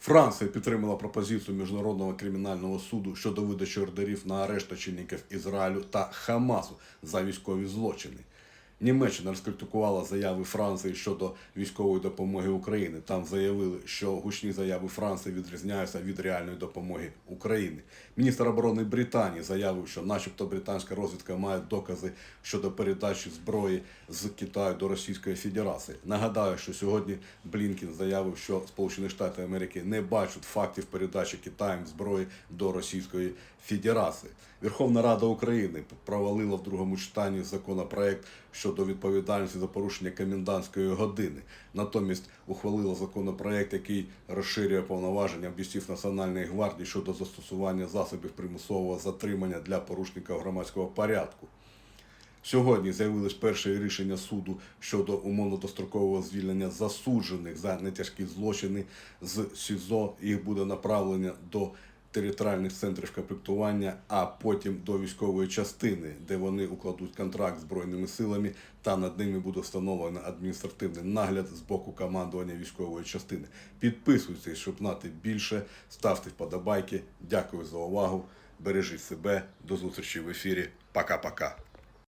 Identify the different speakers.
Speaker 1: Франція підтримала пропозицію міжнародного кримінального суду щодо видачі ордерів на арешт очільників Ізраїлю та Хамасу за військові злочини. Німеччина розкритикувала заяви Франції щодо військової допомоги України. Там заявили, що гучні заяви Франції відрізняються від реальної допомоги України. Міністр оборони Британії заявив, що, начебто, британська розвідка має докази щодо передачі зброї з Китаю до Російської Федерації. Нагадаю, що сьогодні Блінкін заявив, що Сполучені Штати Америки не бачать фактів передачі Китаєм зброї до Російської Федерації. Верховна Рада України провалила в другому читанні законопроект щодо відповідальності за порушення комендантської години. Натомість ухвалила законопроект, який розширює повноваження бійців Національної гвардії щодо застосування засобів примусового затримання для порушників громадського порядку. Сьогодні з'явилось перше рішення суду щодо умовно-дострокового звільнення засуджених за нетяжкі злочини з СІЗО. Їх буде направлення до територіальних центрів комплектування, а потім до військової частини, де вони укладуть контракт з збройними силами, та над ними буде встановлено адміністративний нагляд з боку командування військової частини. Підписуйтесь, щоб знати більше. Ставте вподобайки. Дякую за увагу. Бережіть себе. До зустрічі в ефірі. Пока-пока.